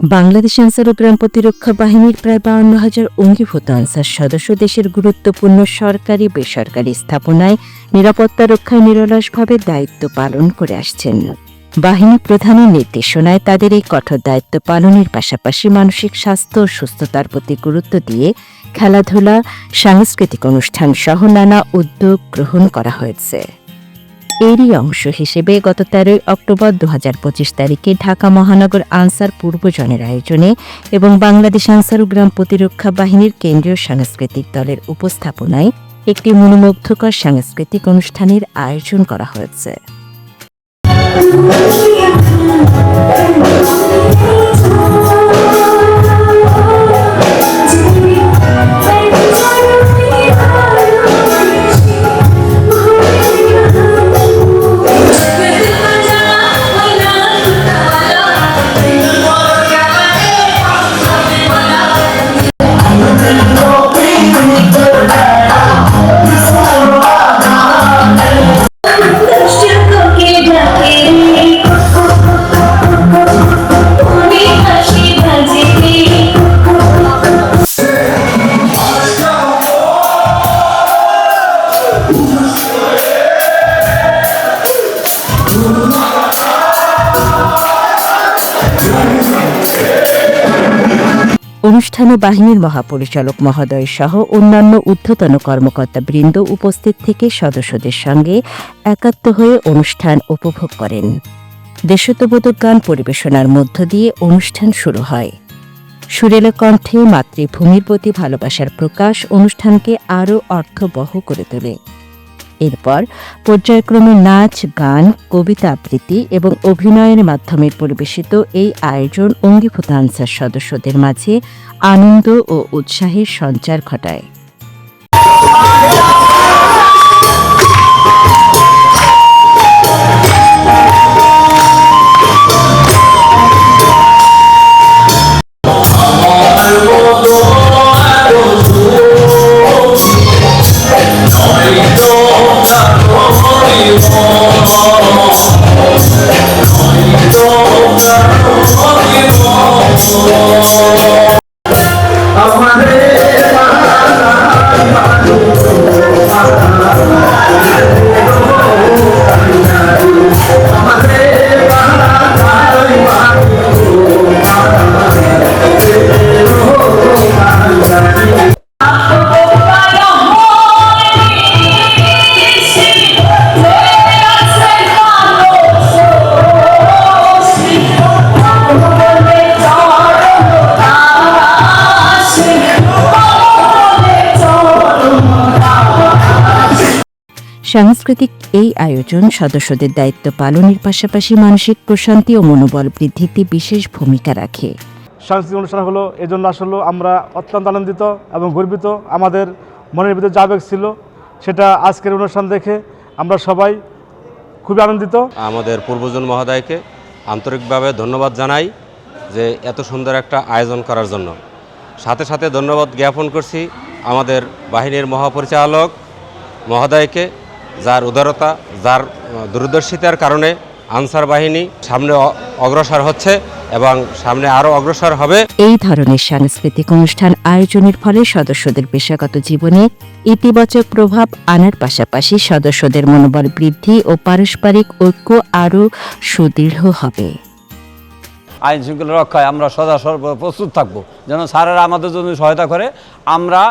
বাংলাদেশ আনসার ও গ্রাম প্রতিরক্ষা বাহিনীর প্রায় বাউন্ন হাজার অঙ্গীভূত আনসার সদস্য দেশের গুরুত্বপূর্ণ সরকারি, বেসরকারি স্থাপনায় নিরাপত্তা রক্ষায় নিরলসভাবে দায়িত্ব পালন করে আসছেন। বাহিনী প্রধানের নির্দেশনায় তাদের এই কঠোর দায়িত্ব পালনের পাশাপাশি মানসিক স্বাস্থ্য ও সুস্থতার প্রতি গুরুত্ব দিয়ে খেলাধুলা, সাংস্কৃতিক অনুষ্ঠান সহ নানা উদ্যোগ গ্রহণ করা হয়েছে। এরই অংশ হিসেবে গত তেরোই অক্টোবর দু পঁচিশ তারিখে ঢাকা মহানগর আনসার পূর্বজনের আয়োজনে এবং বাংলাদেশ আনসার গ্রাম প্রতিরক্ষা বাহিনীর কেন্দ্রীয় সাংস্কৃতিক দলের উপস্থাপনায় একটি মনোমুগ্ধকর সাংস্কৃতিক অনুষ্ঠানের আয়োজন করা হয়েছে। অনুষ্ঠানে বাহিনীর মহাপরিচালক মহোদয় সহ অন্যান্য ঊর্ধ্বতন কর্মকর্তা বৃন্দ উপস্থিত থেকে সদস্যদের সঙ্গে একাত্ম হয়ে অনুষ্ঠান উপভোগ করেন। দেশত্ববোধক গান পরিবেশনার মধ্য দিয়ে অনুষ্ঠান শুরু হয়। সুরেলা কণ্ঠে মাতৃভূমির প্রতি ভালোবাসার প্রকাশ অনুষ্ঠানকে আরও অর্থবহ করে তোলে। এরপর পর্যায়ক্রমে নাচ, গান, কবিতা আবৃত্তি এবং অভিনয়ের মাধ্যমে পরিবেশিত এই আয়োজন অঙ্গীভূত আনসার সদস্যদের মাঝে আনন্দ ও উৎসাহের সঞ্চার ঘটায়। সাংস্কৃতিক এই আয়োজন সদস্যদের দায়িত্ব পালনের পাশাপাশি মানসিক প্রশান্তি ও মনোবল বৃদ্ধিতে বিশেষ ভূমিকা রাখে। সাংস্কৃতিক অনুষ্ঠান হলো এই জন্য আসলে আমরা অত্যন্ত আনন্দিত এবং গর্বিত। আমাদের মনের ভিতরে যে আবেগ ছিল সেটা আজকের অনুষ্ঠান দেখে আমরা সবাই খুবই আনন্দিত। আমাদের পূর্বজন মহোদয়কে আন্তরিকভাবে ধন্যবাদ জানাই যে এত সুন্দর একটা আয়োজন করার জন্য। সাথে সাথে ধন্যবাদ জ্ঞাপন করছি আমাদের বাহিনীর মহাপরিচালক মহোদয়কে। যার উদারতা যার দূরদর্শিতার কারণে আনসার বাহিনী সামনে অগ্রসর হচ্ছে এবং সামনে আরও অগ্রসর হবে। এই ধরনের সাংস্কৃতিক অনুষ্ঠান আয়োজনের ফলে সদস্যদের পেশাগত জীবনে ইতিবাচক প্রভাব আনার পাশাপাশি সদস্যদের মনোবল বৃদ্ধি ও পারস্পরিক ঐক্য আরও সুদৃঢ় হবে। আইন শৃঙ্খলা রক্ষায় আমরা সদা সর্ব প্রস্তুত থাকব। যেন স্যারেরা আমাদের জন্য সহায়তা করে আমরা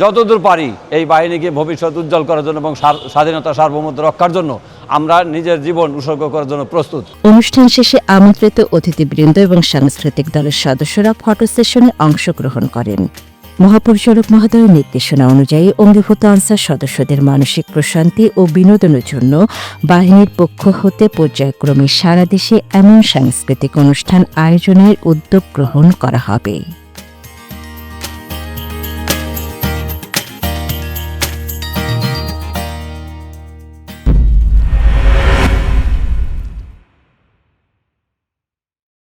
যতদূর পারি এই বাহিনীকে ভবিষ্যৎ উজ্জ্বল করার জন্য এবং স্বাধীনতা, সার্বভৌমত্ব রক্ষার জন্য আমরা নিজের জীবন উৎসর্গ করার জন্য প্রস্তুত। অনুষ্ঠান শেষে আমন্ত্রিত অতিথিবৃন্দ এবং সাংস্কৃতিক দলের সদস্যরা ফটো সেশনে অংশগ্রহণ করেন। মহাপরিচালক মহোদয়ের নির্দেশনা অনুযায়ী অঙ্গীভূত আনসার সদস্যদের মানসিক প্রশান্তি ও বিনোদনের জন্য বাহিনীর পক্ষ হতে পর্যায়ক্রমে সারা দেশে এমন সাংস্কৃতিক অনুষ্ঠান আয়োজনের উদ্যোগ গ্রহণ করা হবে।